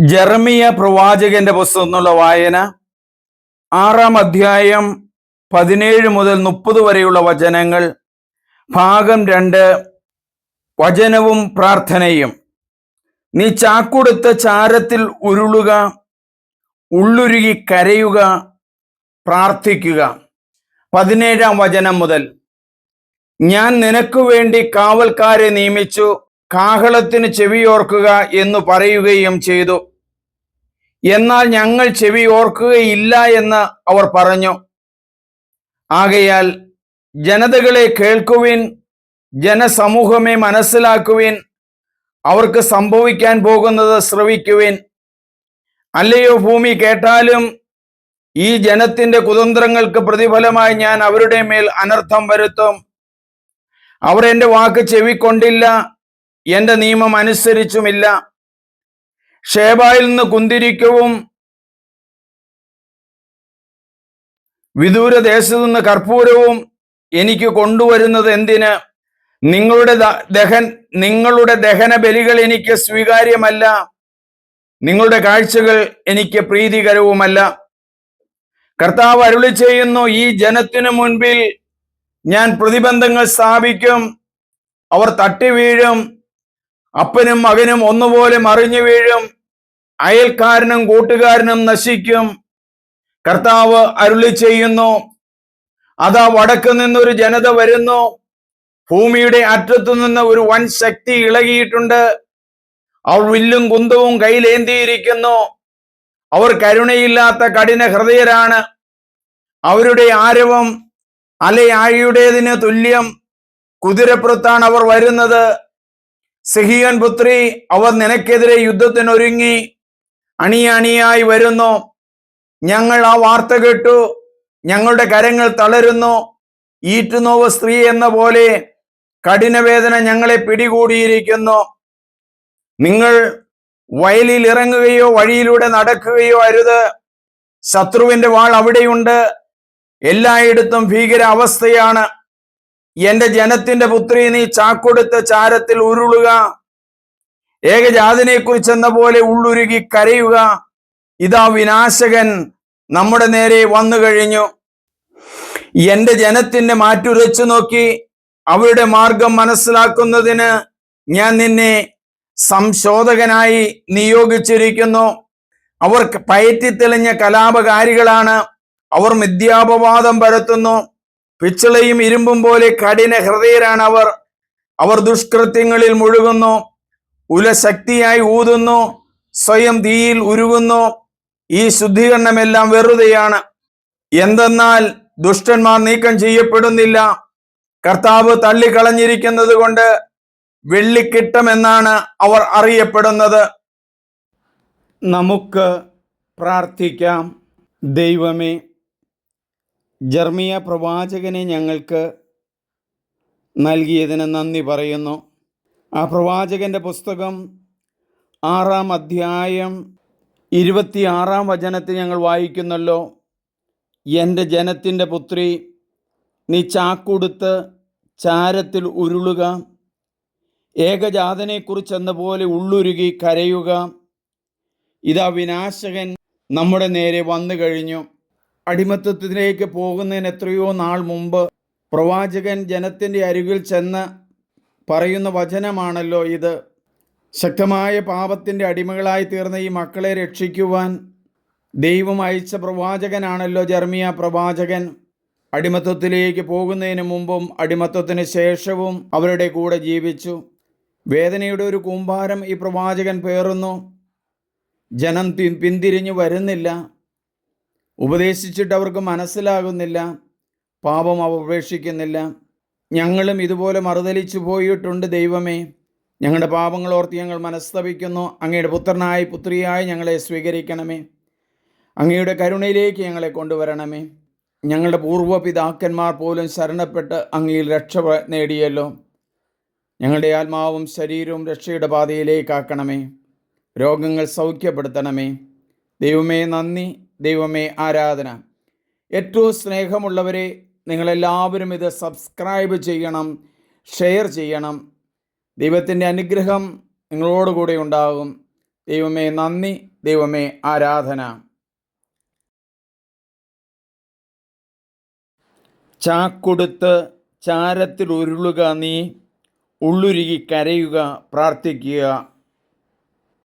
ജെറമിയ പ്രവാചകന്റെ പുസ്തകം എന്നുള്ള വായന ആറാം അധ്യായം പതിനേഴ് മുതൽ മുപ്പത് വരെയുള്ള വചനങ്ങൾ ഭാഗം രണ്ട് വചനവും പ്രാർത്ഥനയും. നീ ചാക്കൊടുത്ത ചാരത്തിൽ ഉരുളുക ഉള്ളുരുകി കരയുക പ്രാർത്ഥിക്കുക. പതിനേഴാം വചനം മുതൽ ഞാൻ നിനക്ക് വേണ്ടി കാവൽക്കാരെ നിയമിച്ചു കാഹളത്തിന് ചെവിയോർക്കുക എന്ന് പറയുകയും ചെയ്തു. എന്നാൽ ഞങ്ങൾ ചെവി ഓർക്കുകയില്ല എന്ന് അവർ പറഞ്ഞു. ആകയാൽ ജനതകളെ കേൾക്കുവിൻ ജനസമൂഹമേ മനസ്സിലാക്കുവിൻ അവർക്ക് സംഭവിക്കാൻ പോകുന്നത് ശ്രവിക്കുവിൻ. അല്ലയോ ഭൂമി കേട്ടാലും ഈ ജനത്തിന്റെ കുതന്ത്രങ്ങൾക്ക് പ്രതിഫലമായി ഞാൻ അവരുടെ മേൽ അനർത്ഥം വരുത്തും. അവർ എന്റെ വാക്ക് ചെവിക്കൊണ്ടില്ല എന്റെ നിയമം അനുസരിച്ചുമില്ല. ഷേബായിൽ നിന്ന് കുന്തിരിക്കവും വിദൂര ദേശത്തു നിന്ന് കർപ്പൂരവും എനിക്ക് കൊണ്ടുവരുന്നത് എന്തിന്? നിങ്ങളുടെ ദഹൻ നിങ്ങളുടെ ദഹന ബലികൾ എനിക്ക് സ്വീകാര്യമല്ല. നിങ്ങളുടെ കാഴ്ചകൾ എനിക്ക് പ്രീതികരവുമല്ല. കർത്താവ് അരുളി ചെയ്യുന്നു ഈ ജനത്തിനു മുൻപിൽ ഞാൻ പ്രതിബന്ധങ്ങൾ സ്ഥാപിക്കും. അവർ തട്ടി വീഴും അപ്പനും മകനും ഒന്നുപോലെ മറിഞ്ഞു വീഴും. അയൽക്കാരനും കൂട്ടുകാരനും നശിക്കും. കർത്താവ് അരുളി ചെയ്യുന്നു. അതാ വടക്ക് നിന്നൊരു ജനത വരുന്നു. ഭൂമിയുടെ അറ്റത്തു നിന്ന് ഒരു വൻ ശക്തി ഇളകിയിട്ടുണ്ട്. അവർ വില്ലും കുന്തവും കയ്യിലേന്തിയിരിക്കുന്നു. അവർ കരുണയില്ലാത്ത കഠിന ഹൃദയരാണ്. അവരുടെ ആരവം അലയാഴിയുടേതിന് തുല്യം. കുതിരപ്പുറത്താണ് അവർ വരുന്നത്. സിഹിയൻ പുത്രി അവർ നിനക്കെതിരെ യുദ്ധത്തിനൊരുങ്ങി. അണിയണിയായി വരുന്നു. ഞങ്ങൾ ആ വാർത്ത കേട്ടു. ഞങ്ങളുടെ കരങ്ങൾ തളരുന്നു. ഈറ്റുനോവ് സ്ത്രീ എന്ന പോലെ കഠിനവേദന ഞങ്ങളെ പിടികൂടിയിരിക്കുന്നു. നിങ്ങൾ വയലിൽ ഇറങ്ങുകയോ വഴിയിലൂടെ നടക്കുകയോ അരുത്. ശത്രുവിന്റെ വാൾ അവിടെയുണ്ട്. എല്ലായിടത്തും ഭീകര അവസ്ഥയാണ് എന്റെ ജനത്തിന്റെ പുത്രി നീ ചാക്കൊടുത്ത ചാരത്തിൽ ഉരുളുക. ഏകജാതിനെ കുറിച്ചെന്ന പോലെ ഉള്ളുരുകി കരയുക. ഇതാ വിനാശകൻ നമ്മുടെ നേരെ വന്നു കഴിഞ്ഞു. എന്റെ ജനത്തിന്റെ മാറ്റുരച്ചു നോക്കി. അവരുടെ മാർഗം മനസ്സിലാക്കുന്നതിന് ഞാൻ നിന്നെ സംശോധകനായി നിയോഗിച്ചിരിക്കുന്നു. അവർ പയറ്റി തെളിഞ്ഞ കലാപകാരികളാണ്. അവർ മിഥ്യാപവാദം പരത്തുന്നു. പിച്ചളയും ഇരുമ്പും പോലെ കഠിന ഹൃദയരാണ് അവർ അവർ ദുഷ്കൃത്യങ്ങളിൽ മുഴുകുന്നു. ഉലശക്തിയായി ഊതുന്നു സ്വയം തീയിൽ ഉരുകുന്നു. ഈ ശുദ്ധീകരണമെല്ലാം വെറുതെയാണ്. എന്തെന്നാൽ ദുഷ്ടന്മാർ നീക്കം ചെയ്യപ്പെടുന്നില്ല. കർത്താവ് തള്ളിക്കളഞ്ഞിരിക്കുന്നത് കൊണ്ട് വെള്ളിക്കിട്ടമെന്നാണ് അവർ അറിയപ്പെടുന്നത്. നമുക്ക് പ്രാർത്ഥിക്കാം. ദൈവമേ ജർമിയ പ്രവാചകനെ ഞങ്ങൾക്ക് നൽകിയതിന് നന്ദി പറയുന്നു. ആ പ്രവാചകന്റെ പുസ്തകം ആറാം അധ്യായം ഇരുപത്തിയാറാം വചനത്തിൽ ഞങ്ങൾ വായിക്കുന്നല്ലോ. എന്റെ ജനത്തിന്റെ പുത്രി നീ ചാക്കുടുത്ത് ചാരത്തിൽ ഉരുളുക. ഏകജാതനെക്കുറിച്ചെന്ന പോലെ ഉള്ളുരുകി കരയുക. ഇതാ വിനാശകൻ നമ്മുടെ നേരെ വന്നു കഴിഞ്ഞു. അടിമത്തത്തിലേക്ക് പോകുന്നതിന് എത്രയോ നാൾ മുമ്പ് പ്രവാചകൻ ജനത്തിന്റെ അരികിൽ ചെന്ന് പറയുന്ന വചനമാണല്ലോ ഇത്. ശക്തമായ പാപത്തിന്റെ അടിമകളായി തീർന്ന ഈ മക്കളെ രക്ഷിക്കുവാൻ ദൈവം അയച്ച പ്രവാചകനാണല്ലോ ജർമിയ പ്രവാചകൻ. അടിമത്വത്തിലേക്ക് പോകുന്നതിന് മുമ്പും അടിമത്വത്തിന് ശേഷവും അവരുടെ കൂടെ ജീവിച്ചു. വേദനയുടെ ഒരു കൂമ്പാരം ഈ പ്രവാചകൻ പേറുന്നു. ജനം പിന്തിരിഞ്ഞു വരുന്നില്ല. ഉപദേശിച്ചിട്ട് അവർക്ക് മനസ്സിലാകുന്നില്ല. പാപം അവർ ഉപേക്ഷിക്കുന്നില്ല ഞങ്ങളും ഇതുപോലെ മറുതലിച്ചു പോയിട്ടുണ്ട് ദൈവമേ. ഞങ്ങളുടെ പാപങ്ങൾ ഓർത്ത് ഞങ്ങൾ മനസ്തപിക്കുന്നു. അങ്ങയുടെ പുത്രനായി പുത്രിയായി ഞങ്ങളെ സ്വീകരിക്കണമേ. അങ്ങയുടെ കരുണയിലേക്ക് ഞങ്ങളെ കൊണ്ടുവരണമേ. ഞങ്ങളുടെ പൂർവ പിതാക്കന്മാർ പോലും ശരണപ്പെട്ട് അങ്ങയിൽ രക്ഷ നേടിയല്ലോ. ഞങ്ങളുടെ ആത്മാവും ശരീരവും രക്ഷയുടെ പാതയിലേക്കാക്കണമേ രോഗങ്ങൾ സൗഖ്യപ്പെടുത്തണമേ. ദൈവമേ നന്ദി ദൈവമേ ആരാധന. ഏറ്റവും സ്നേഹമുള്ളവരെ നിങ്ങളെല്ലാവരും ഇത് സബ്സ്ക്രൈബ് ചെയ്യണം ഷെയർ ചെയ്യണം. ദൈവത്തിന്റെ അനുഗ്രഹം നിങ്ങളോടുകൂടെ ഉണ്ടാകും. ദൈവമേ നന്ദി ദൈവമേ ആരാധന. ചാക്കൊടുത്ത് ചാരത്തിൽ ഉരുളുക നീ ഉള്ളുരുകി കരയുക പ്രാർത്ഥിക്കുക.